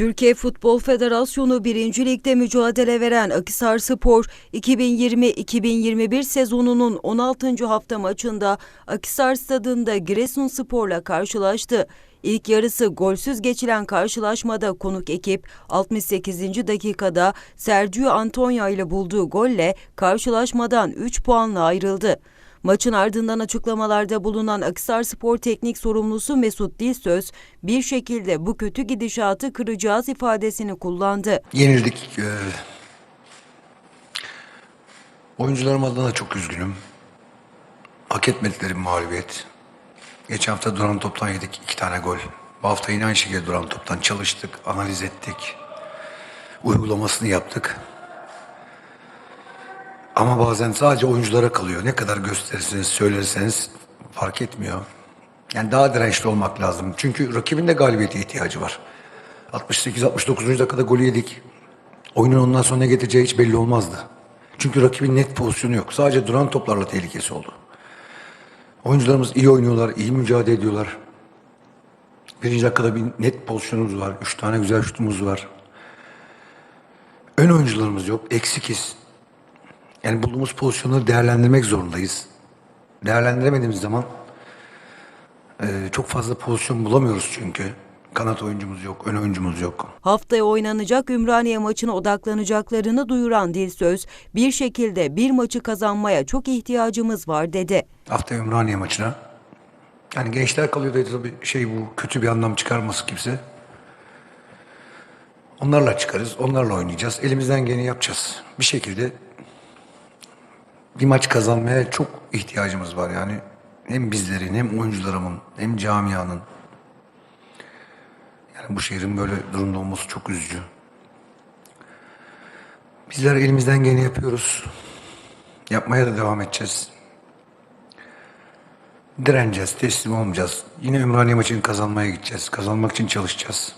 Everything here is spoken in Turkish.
Türkiye Futbol Federasyonu 1. Lig'de mücadele veren Akisar Spor 2020-2021 sezonunun 16. hafta maçında Akisar Stadında Giresunspor'la karşılaştı. İlk yarısı golsüz geçilen karşılaşmada konuk ekip 68. dakikada Sergio Antonio ile bulduğu golle karşılaşmadan 3 puanla ayrıldı. Maçın ardından açıklamalarda bulunan Akisar Spor Teknik Sorumlusu Mesut Dilsöz bir şekilde bu kötü gidişatı kıracağız ifadesini kullandı. Yenildik. Ee, oyuncularım adına çok üzgünüm. Hak etmedikleri mağlubiyet. Geçen hafta duran toptan yedik iki tane gol. Bu hafta yine aynı şekilde duran toptan çalıştık, analiz ettik. Uygulamasını yaptık. Ama bazen sadece oyunculara kalıyor. Ne kadar gösterirseniz, söylerseniz fark etmiyor. Yani daha dirençli olmak lazım. Çünkü rakibin de galibiyete ihtiyacı var. 68-69. dakikada golü yedik. Oyunun ondan sonra ne getireceği hiç belli olmazdı. Çünkü rakibin net pozisyonu yok. Sadece duran toplarla tehlikesi oldu. Oyuncularımız iyi oynuyorlar, iyi mücadele ediyorlar. Birinci dakikada bir net pozisyonumuz var. Üç tane güzel şutumuz var. Ön oyuncularımız yok. Eksikiz. Yani bulduğumuz pozisyonları değerlendirmek zorundayız. Değerlendiremediğimiz zaman eee, çok fazla pozisyon bulamıyoruz çünkü. Kanat oyuncumuz yok, ön oyuncumuz yok. Haftaya oynanacak Ümraniye maçına odaklanacaklarını duyuran Dilsöz, bir şekilde bir maçı kazanmaya çok ihtiyacımız var dedi. Haftaya Ümraniye maçına. Yani gençler kalıyor da tabii şey bu kötü bir anlam çıkarması kimse. Onlarla çıkarız, onlarla oynayacağız. Elimizden geleni yapacağız. Bir şekilde bir maç kazanmaya çok ihtiyacımız var yani. Hem bizlerin, hem oyuncularımın, hem camianın. Yani bu şehrin böyle durumda olması çok üzücü. Bizler elimizden geleni yapıyoruz. Yapmaya da devam edeceğiz. Direneceğiz, teslim olmayacağız. Yine Ümraniye maçını kazanmaya gideceğiz. Kazanmak için çalışacağız.